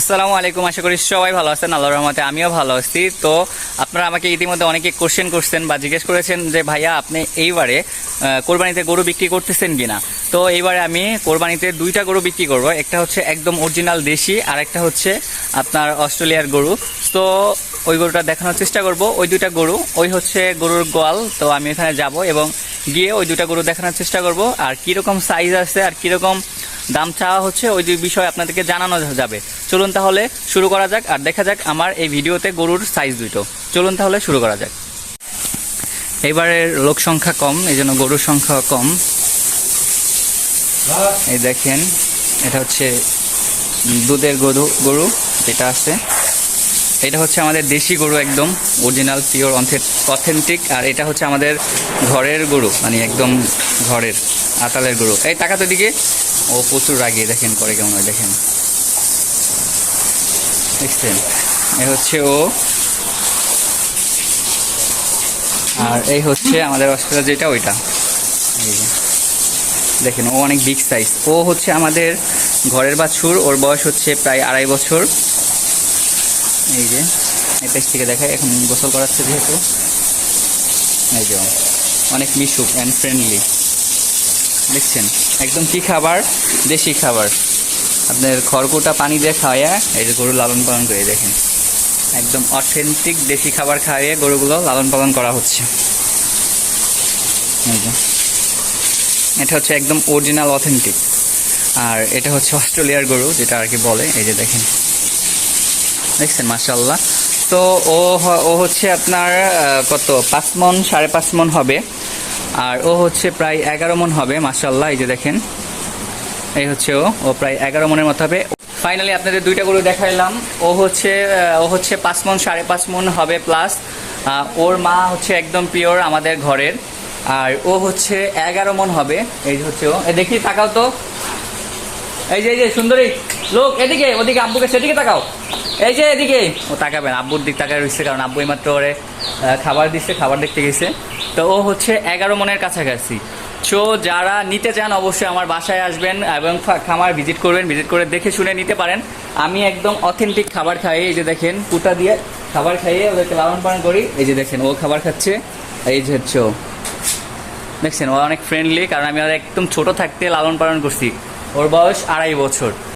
আসসালামু আলাইকুম, আশা করি সবাই ভালো আছেন, আল্লাহর রহমতে আমিও ভালো আছি। তো আপনারা আমাকে ইতিমধ্যে অনেকে কোশ্চেন করছেন বা জিজ্ঞেস করেছেন যে, ভাইয়া, আপনি এইবারে কোরবানিতে গরু বিক্রি করতেছেন কিনা? তো এইবারে আমি কোরবানিতে দুইটা গরু বিক্রি করব, একটা হচ্ছে একদম অরিজিনাল দেশি, আর একটা হচ্ছে আপনার অস্ট্রেলিয়ার গরু। তো ওই গরুটা দেখানোর চেষ্টা করব, ওই দুইটা গরু, ওই হচ্ছে গরুর গোয়াল, তো আমি এখানে যাব এবং গিয়ে ওই দুইটা গরু দেখানোর চেষ্টা করব, আর কীরকম সাইজ আছে, আর কীরকম দাম চাওয়া হচ্ছে, ওই বিষয়ে আপনাদেরকে জানানো যাবে। চলুন তাহলে শুরু করা যাক, আর দেখা যাক আমার এই ভিডিওতে গরুর সাইজ দুটো। চলুন তাহলে শুরু করা যাক। এবারের লোক সংখ্যা কম, এই জন্য গরুর সংখ্যা কম। এই দেখেন, এটা হচ্ছে দুধের গরু গরু যেটা আছে। এটা হচ্ছে আমাদের দেশি গরু একদম অরিজিনাল পিওর অথেন্টিক আর এটা হচ্ছে আমাদের ঘরের গরু মানে একদম ঘরের, আতালের গরু। এই টাকা তো দিকে ও প্রচুর রাগিয়ে দেখেন, করে কেমন হয় দেখেন। দেখছেন? এ হচ্ছে ও। আর এই হচ্ছে আমাদের অস্ট্রেলিয়া যেটা ওইটা। দেখেন, ও অনেক বিগ সাইজ ও হচ্ছে আমাদের ঘরের বাছুর, ওর বয়স হচ্ছে প্রায় আড়াই বছর। এই যে, এই থেকে দেখায়, এখন গোসল করাচ্ছে যেহেতু। এই যে, অনেক মিশুক অ্যান্ড ফ্রেন্ডলি দেখছেন? একদম কি খাবার? দেশি খাবার। আপনার খড়কুটা পানি দিয়ে খাওয়াইয়া এই যে গরু লালন পালন করে, দেখেন। একদম অথেন্টিক দেশি খাবার খাইয়ে গরুগুলো লালন পালন করা হচ্ছে। এটা হচ্ছে একদম অরিজিনাল অথেন্টিক আর এটা হচ্ছে অস্ট্রেলিয়ার গরু, যেটা আর কি বলে, এই যে দেখেন। দেখছেন মাশাল্লাহ তো ও ও হচ্ছে আপনার কত? পাঁচ মন, সাড়ে পাঁচ মন হবে। আর ও হচ্ছে প্রায় এগারো মন হবে মাশাল্লাহ এই যে দেখেন। এই হচ্ছে ও ও প্রায় এগারো মনের মতো হবে। ফাইনালি আপনাদের দুইটা গরু দেখাইলাম। ও হচ্ছে ও হচ্ছে পাঁচ মন, সাড়ে পাঁচ মন হবে প্লাস ওর মা হচ্ছে একদম পিওর আমাদের ঘরের। আর ও হচ্ছে এগারো মন হবে। এই হচ্ছে ও। দেখি, তাকাও তো। এই যে এই যে, সুন্দরী, লোক, এদিকে, ওদিকে আব্বুকে সেদিকে তাকাও। এই যে, এদিকে। ও তাকাবেন, আব্বুর দিক তাকায় রয়েছে কারণ আব্বু মাত্র ওরে খাবার দিচ্ছে খাবার দেখতে গেছে। তো ও হচ্ছে এগারো মনের কাছাকাছি। সো যারা নিতে চান, অবশ্যই আমার বাসায় আসবেন এবং খামার ভিজিট করবেন, ভিজিট করে দেখে শুনে নিতে পারেন। আমি একদম অথেন্টিক খাবার খাই, এই যে দেখেন কুটা দিয়ে খাবার খাইয়ে ওদেরকে লালন পালন করি। এই যে দেখেন, ও খাবার খাচ্ছে। এই যে হচ্ছে দেখছেন, ও অনেক ফ্রেন্ডলি কারণ আমি ওর একদম ছোট থাকতে লালন পালন করছি। ওর বয়স আড়াই বছর।